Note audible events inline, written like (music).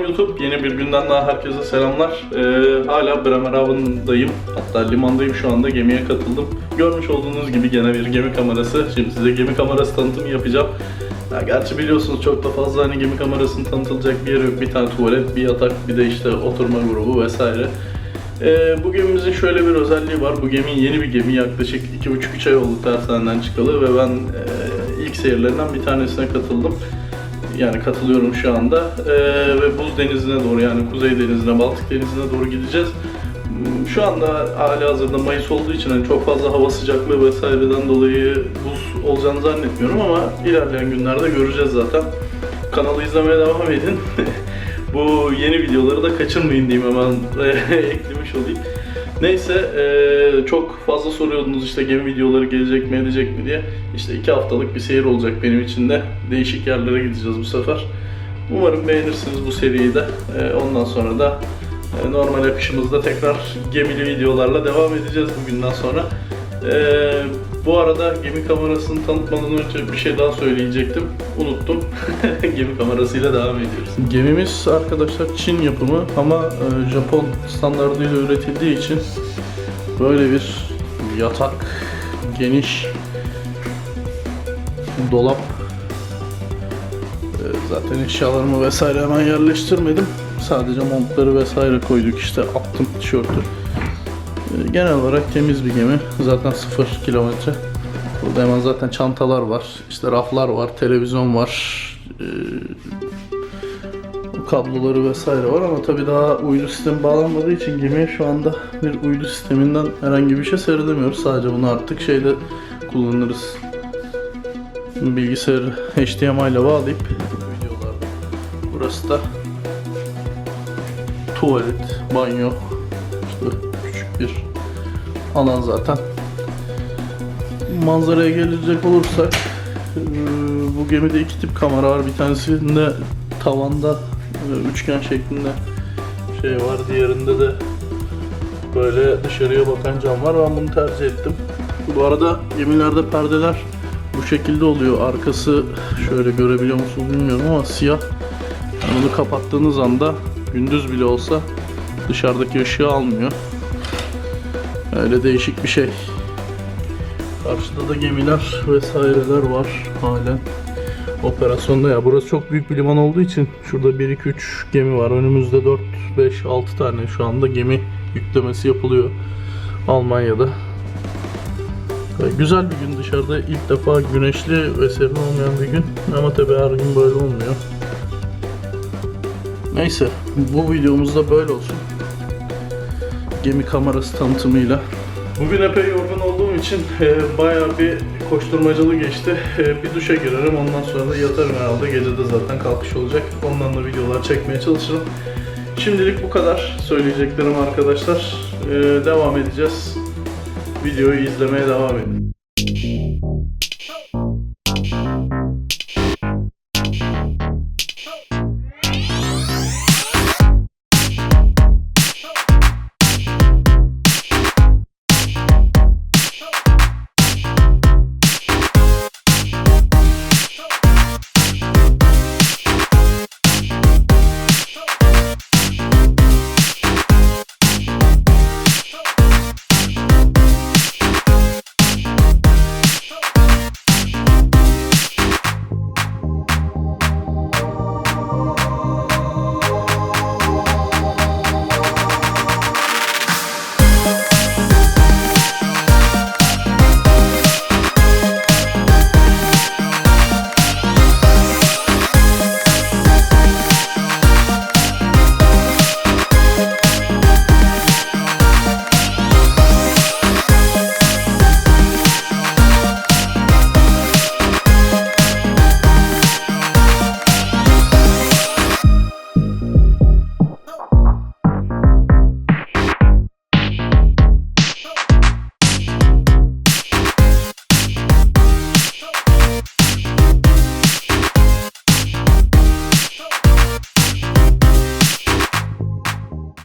YouTube. Yeni bir günden daha herkese selamlar. Ee, hala Bremerhaven'dayım. Hatta limandayım şu anda. Gemiye katıldım. Görmüş olduğunuz gibi gene bir gemi kamerası. Şimdi size gemi kamerası tanıtımı yapacağım. Ya gerçi biliyorsunuz çok da fazla hani gemi kamerasının tanıtılacak bir yok. Bir tane tuvalet, bir yatak, bir de işte oturma grubu vesaire. Ee, bu gemimizin şöyle bir özelliği var. Bu gemi yeni bir gemi. Yaklaşık 2,5-3 ay oldu tersaneden çıkalı ve ben e, ilk seyirlerinden bir tanesine katıldım. Yani katılıyorum şu anda. Ee, ve Buz Denizi'ne doğru yani Kuzey Denizi'ne, Baltık Denizi'ne doğru gideceğiz. Hmm, Şu anda hali hazırda Mayıs olduğu için hani çok fazla hava sıcaklığı vesaireden dolayı buz olacağını zannetmiyorum ama ilerleyen günlerde göreceğiz zaten. Kanalı izlemeye devam edin. (laughs) Bu yeni videoları da kaçırmayın diyeyim hemen (laughs) eklemiş olayım. Neyse eee, çok fazla soruyordunuz işte gemi videoları gelecek mi edecek mi diye. İşte iki haftalık bir seyir olacak benim için de. Değişik yerlere gideceğiz bu sefer. Umarım beğenirsiniz bu seriyi de. Eee, ondan sonra da e, normal akışımızda tekrar gemili videolarla devam edeceğiz bugünden sonra. Eee, bu arada gemi kamerasını tanıtmadan önce bir şey daha söyleyecektim. Unuttum. (laughs) gemi kamerasıyla devam ediyoruz. Gemimiz arkadaşlar Çin yapımı ama e, Japon standartıyla üretildiği için böyle bir yatak, geniş dolap e, zaten eşyalarımı vesaire hemen yerleştirmedim. Sadece montları vesaire koyduk işte attım tişörtü. E, Genel olarak temiz bir gemi. Zaten 0 kilometre. Burada hemen zaten çantalar var. işte raflar var, televizyon var. E, kabloları vesaire var ama tabii daha uydu sistemi bağlanmadığı için gemiye şu anda bir uydu sisteminden herhangi bir şey seyredemiyoruz. Sadece bunu artık şeyde kullanırız. Bilgisayarı HDMI ile bağlayıp videolarda. Burası da tuvalet, banyo, bir alan zaten. Manzaraya gelecek olursak bu gemide iki tip kamera var. Bir tanesinde tavanda üçgen şeklinde şey var. Diğerinde de böyle dışarıya bakan cam var. Ben bunu tercih ettim. Bu arada gemilerde perdeler bu şekilde oluyor. Arkası şöyle görebiliyor musunuz bilmiyorum ama siyah. Yani bunu kapattığınız anda gündüz bile olsa dışarıdaki ışığı almıyor. Öyle değişik bir şey. Karşıda da gemiler vesaireler var halen operasyonda ya. Burası çok büyük bir liman olduğu için şurada 1 2 3 gemi var. Önümüzde 4 5 6 tane şu anda gemi yüklemesi yapılıyor Almanya'da. Ve Güzel bir gün dışarıda ilk defa güneşli ve serin olmayan bir gün ama tabii her gün böyle olmuyor. Neyse bu videomuz da böyle olsun. Gemi kamerası tanıtımıyla. Bugün epey yorgun olduğum için e, bayağı bir koşturmacalı geçti. E, bir duşa girerim ondan sonra da yatarım herhalde. Gece de zaten kalkış olacak. Ondan da videolar çekmeye çalışırım. Şimdilik bu kadar söyleyeceklerim arkadaşlar. E, devam edeceğiz. Videoyu izlemeye devam edin.